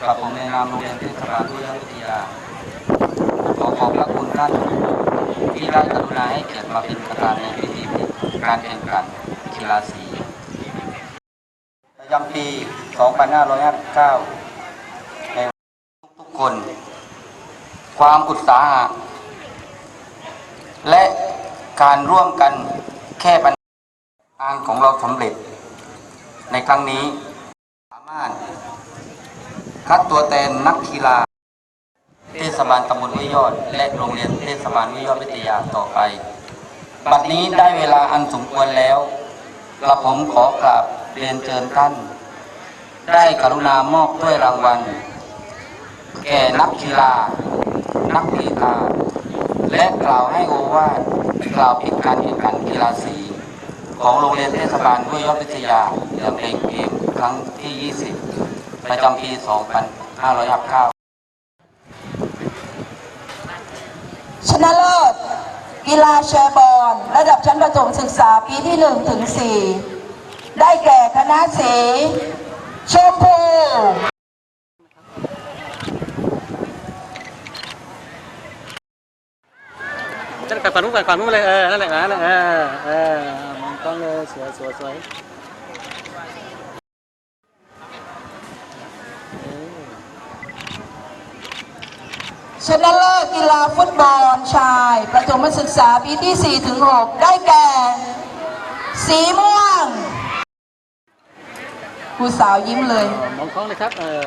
กระผมในนามโรงเรียนเทศบาลวิทยาวิทยาขอขอบพระคุณท่านที่ได้กรุณาให้เกียรติมาเป็นประธานในพิธีการแข่งขันกีฬาสีประจำปี 2559 ในทุกๆคน ความอุตสาหะและการร่วมกันแค่ปัญหาของเราสำเร็จ ในครั้งนี้สามารถ คัดตัวแทนนักกีฬา เทศบาลตำบลห้วยยอด และโรงเรียนเทศบาลห้วยยอดวิทยาต่อไป บัดนี้ได้เวลาอันสมควรแล้วกระผมขอกราบเรียนเชิญท่าน ได้กรุณามอบถ้วยรางวัล แก่นักกีฬา นักกีฬา และกล่าวให้โอวาทกล่าวปิดการแข่งขันกีฬาสีของโรงเรียนเทศบาลห้วยยอดวิทยาอย่างเป็นเกมครั้งที่ 20 ประจำปี 2559ชนะเลิศกีฬาแชร์บอลระดับชั้นประถมศึกษาปีที่1ถึง4ได้แก่คณะสีชมพูนั่นไปฝั่งนู้นก่อนฝั่งนู้นเลยเออนั่นแหละนั่นแหละเออเออมองกล้องเลยสวยสวยสวย ชนะเลิศกีฬาฟุตบอลชาย ประถมศึกษาปีที่ 4 ถึง 6 ได้แก่ สีม่วงครูสาวยิ้มเลยมองกล้องเลยครับ เออ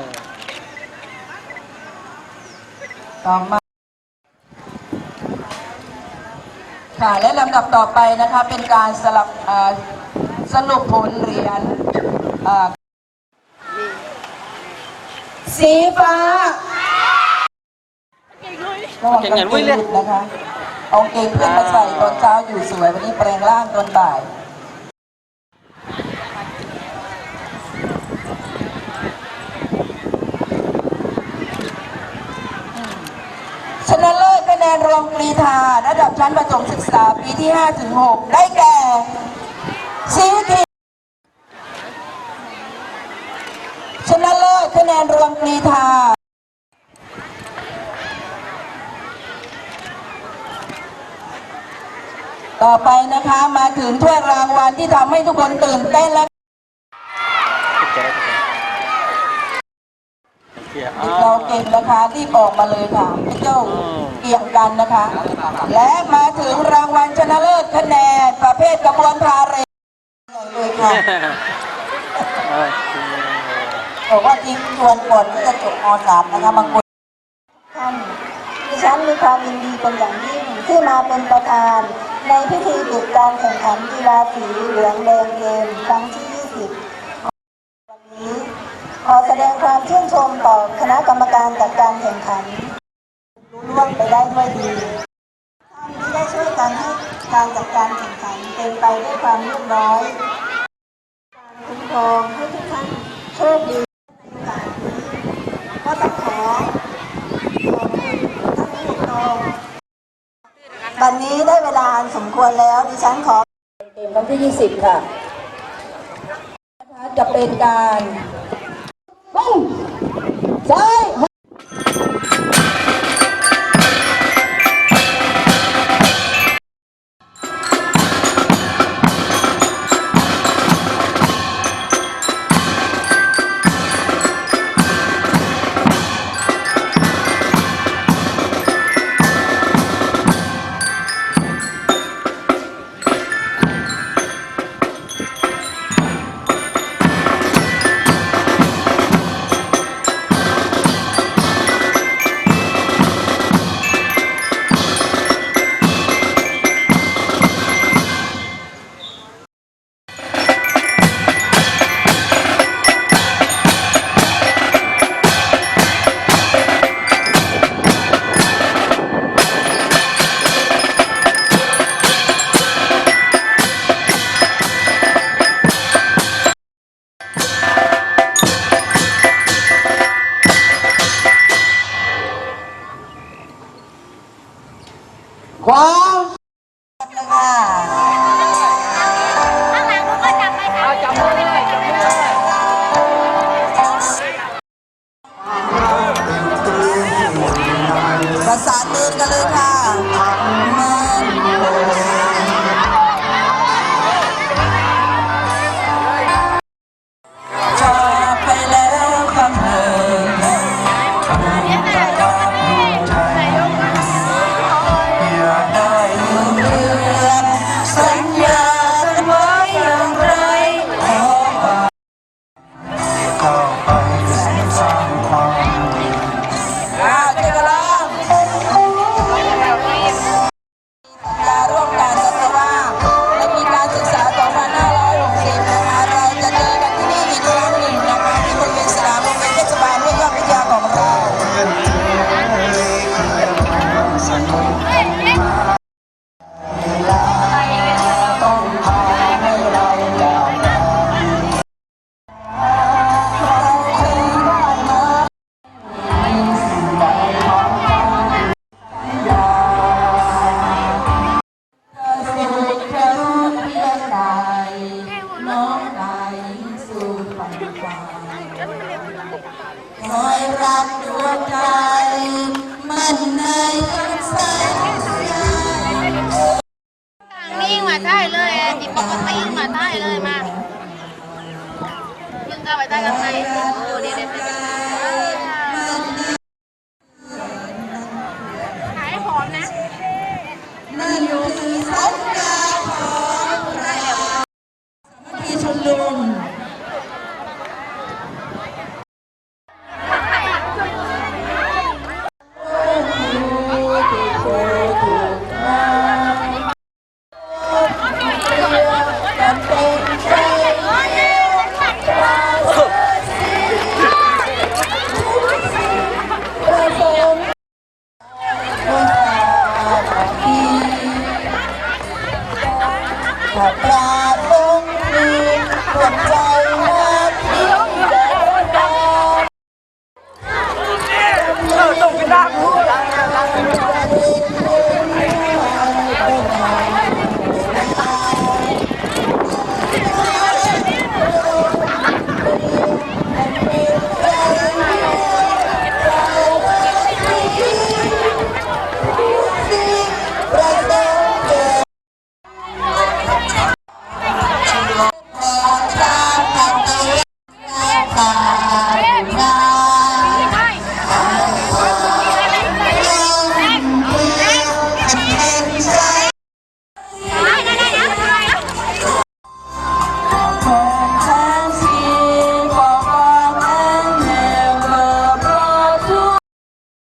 ต่อมาค่ะและลำดับต่อไปนะคะเป็นการสลับเอ่อสรุปผลเหรียญเอ่อสีฟ้า ระวังกางเกงหลุดนะคะ เอากางเกงเพื่อนมาใส่ตอนเช้าอยู่สวยวันนี้แปลงร่างตอนบ่ายชนะเลิศคะแนนรวมกรีธาระดับชั้นประถมศึกษาปีที่ 5 ถึง 6 ได้แก่สีเขียวชนะเลิศคะแนนรวมกรีธา ต่อไปนะคะมาถึงถ้วยรางวัลที่ทำให้ทุกคนตื่นเต้นและตุ๊กแกตุ๊กแกเกียร์อ้าเราวเก่งนะคะรีบออกมาเลยค่ะพี่เจ้าอืมเกี่ยงกันนะคะ และมาถึงรางวัลชนะเลิศคะแนนประเภทกระบวนพาเหรดเลยค่ะโอเคบอกว่าทิ้งชวนก่อนที่จะจบม .3 นะคะบางคนท่านดิฉันมีความยินดีเป็นอย่างยิ่งที่มาเป็นประธาน ในพิธีปิดการแข่งขันกีฬาสีเหลืองแดงเกมครั้งที่ 20 วันนี้ ขอแสดงความชื่นชมต่อคณะกรรมการจัดการแข่งขันรู้ล่วงไปได้ด้วยดีท่านที่ได้ช่วยกันให้การจัดการแข่งขันเป็นไปด้วยความเรียบร้อยการคุ้มครองให้ทุกท่านโชคดีในโอกาสนี้ก็ต้องขอ ขอบคุณท่านผู้ปกครองบัดนนี้ได้เวลาอันสม ควรแล้วดิฉันขอเกมวันที่ 20 ค่ะนะคะจะเป็นการปุ้งซ้าย ความค่ะประสานมือกันเลยค่ะจาไปแล้วคำเดิม